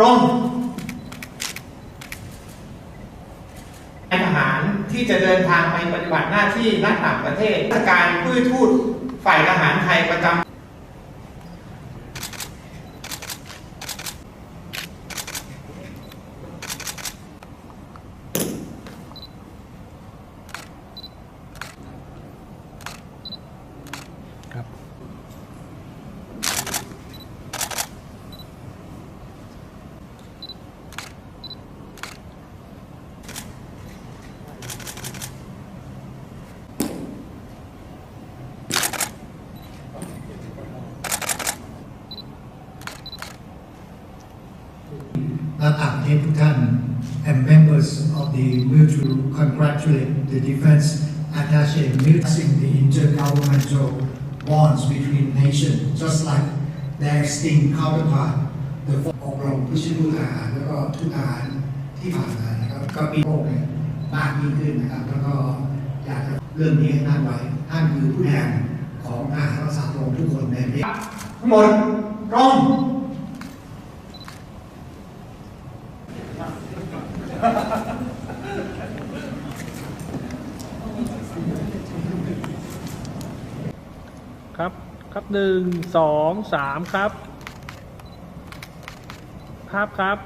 ปล้นทหารที่จะเดินทางไปปฏิบัติหน้าที่นัณต่างประเทศการพื้ทูตฝ่ายทหารไทยประจำ และต่างประเทศทุกท่าน and members of the mutual congratulate the defense attaché mutual the intergovernmental bonds between nations just like their esteemed counterpart the อบรมผู้ช่วยผู้ทหารแล้วก็ทุกทหารที่ผ่านมานะครับก็มีโลกเนี่ยมากยิ่งขึ้นนะครับ แล้วก็อยากจะเรื่องนี้ให้ท่านไว้ท่านคือผู้แทนของทหารรักษาพระองค์ทุกคนในประเทศทั้งหมดร่ม ครับ ครับหนึ่งสองสามครับ ภาพครับ